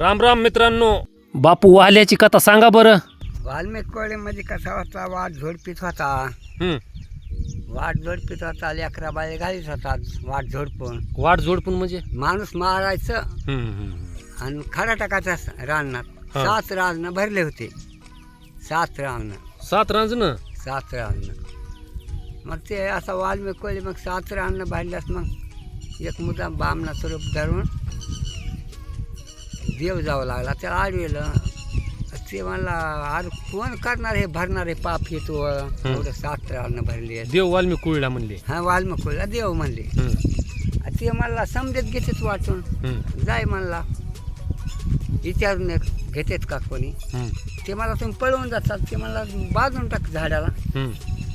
राम राम मित्रांनो. बापू वाहल्याची कथा सांगा बरं. वाल्मिक कोळीमध्ये कसा होता? वाट झोडपीत होता. हं. वाट झोडपीत होता लेकरा बाळे घालीत होता वाट झोडपून. वाट जोडपून म्हणजे? माणूस मारायचं हं, हं, हं. आणि खडा टाकायचा रानात. हा. सात राजनं भरले होते. सात रावणं सात रांजणं? सात रावणं मग ते असा वाल्मिक कोळी मग सात रावणं भरल्यास मग एक मुद्दा बामना स्वरूप धरून देव जावं लागला. त्याला आडवेलं. ते म्हणला अरे कोण करणार हे भरणार हे पाप हे तू? एवढं सात रावणं भरली देव वाल्मी कुळला म्हणले. हा वाल्मिकोळीला देव म्हणले. ते म्हणला समजत घेतेच वाटून जाय म्हणला. विचारून घेतेत का कोणी? ते मला तुम्ही पळवून जातात ते मला बाजून टाक झाडाला.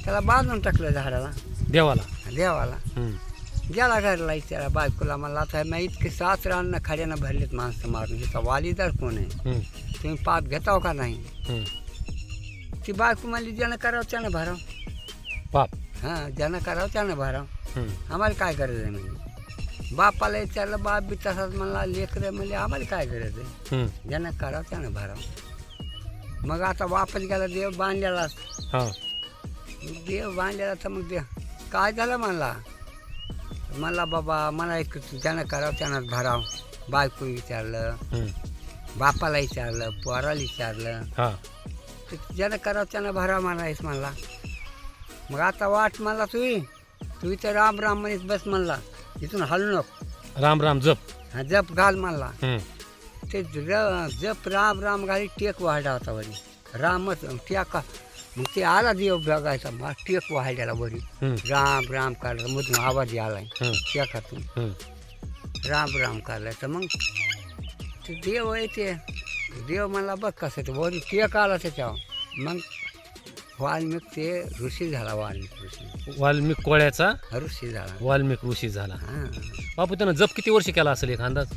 त्याला बाजून टाकलं झाडाला. देवाला. देवाला. गेला घरला त्याला बायकोला मला आता मी इतके सात रान खाड्यानं भरलेत माणसं मारून हिचा वालीदार कोण आहे तुम्ही पाप घेताव का नाही. ती बायको म्हणली ज्यानं करावं त्यानं भराव पाप। हां ज्यानं करावं त्यानं भराव आम्हाला काय गरज आहे म्हणजे बापाला विचारलं बाप बी तसाच म्हणला लेकरं म्हणजे आम्हाला काय गरज आहे. ज्यानं करावं त्यानं भरावं मग आता वापस गेला देव बांधलेला। देव बांधलेला तर मग देव काय झालं म्हणला म्हणला बाबा मला एक ज्यानं करावं त्यानं भराव बायको विचारलं बापाला विचारलं पोराला विचारलं. हा. तर ज्यानं करावं त्यानं भराव म्हणायस म्हणला मग आता वाट म्हणला तू तू इथं राम राम म्हणीत बस म्हणला. इथून हलू नको. राम राम जप. हा जप घाल म्हणला. ते र- जप राम राम घाली टेक वाढला होता वरी. रामच टेका. मग ते आला देव बघायचा मग टेक वाढल्याला वरी. राम राम काढला मधून आवाज आलाय टेकातून हं. राम राम काढलाय तर मग ते देव आहे ते. देव मला बघ कसं ते. वरी टेक आला त्याच्यावर. मग वाल्मिक ते ऋषी झाला वाल्मिक ऋषी. वाल्मिक कोळ्याचा? ऋषी झाला. वाल्मिक ऋषी झाला. हां. बापू त्यानं जप किती वर्ष केला असेल एक अंदाज?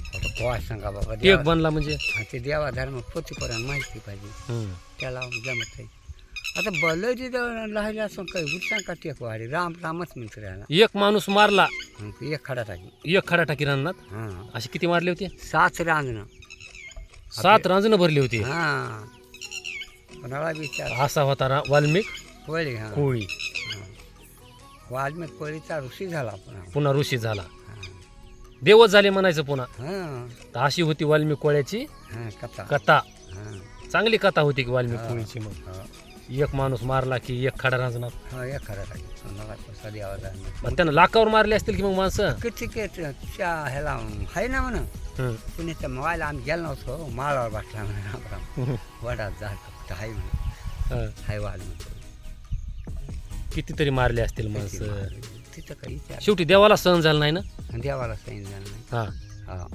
सांगा बाबा टेक बनला म्हणजे? ते देवा धर्म पोतीपर्यंत माहिती पाहिजे. त्याला जमत आता बलजी लहायला असं काही गुस्सा का टेक वाढे राम रामच मित्र याला एक माणूस मारला. एक खडा टाकी. एक खडा टाकी हां. असे किती मारले होते? सात रांजणं. सात रांजणं भरली होती. हां. कोणाला विचार असा होता रा- वाल्मिक कोळी हां. कोळी. वाल्मिक कोळीचा ऋषी झाला आपण पुन्हा ऋषी झाला. देवच झाले म्हणायचं पुन्हा. हां. तर अशी होती वाल्मिक कोळ्याची हां कथा. कथा. हां. चांगली कथा होती की वाल्मिक. कोळीची मग. हो. एक माणूस मारला की एक खडा रांजणार. हो, मग त्यानं लाकावर मारले असतील की मग माणसं? किती त्या ह्याला आहे ना म्हणा हं. पुण्याच्या मोबाईल आम्ही गेलो नव्हतो माळावर बसला म्हणा राम वडात झाड कुठं आहे म्हणा हं. हाय वाल्मिक कितीतरी मारले असतील माणसं? तिथं काही विचार शेवटी देवाला सहन झालं नाही ना? देवाला सैन झालं नाही. हा. हा.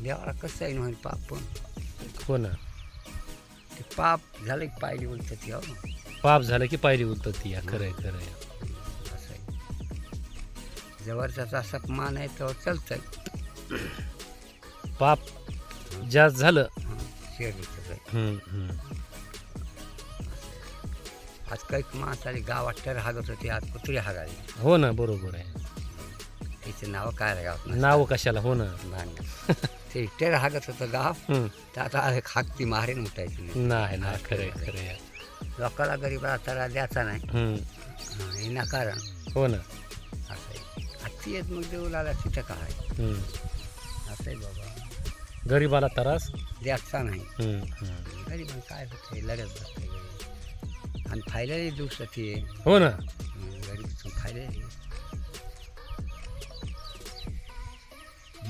देवाला कसं सैन होईल पाप पण. हो ना. ते पाप झालं की पाहिली बोलतं ती हो. पाप झालं की पायरी उतरती या खरंय खरंय. असं आहे. जवळचा असा मान आहे तर चालतंय. पाप जास्त झालं. काय हं. आज काही माणसाली गावात तर हागत होती आज कुत्री हागाली हो ना बरोबर आहे. तिचे नाव काय गावात? नाव कशाला? हो ना. भांडण. ते टेर हागत होतं गाव. हं. तर आता हाकती मारेन उठायची नाही. नाही ना खरंय खरंय. लोकाला गरीबाला तरा द्यायचा नाही. हं. हां, हे हो ना. असं आहे. आत्ती येत मग देऊ लागला तिथं काय? हं. असं आहे बाबा. गरीबाला त्रास? द्यायचा नाही. हं, हं. गरीब काय होते लढत बसते गरीब आणि फायदा दिवसात ये हो ना. गरीब फायदा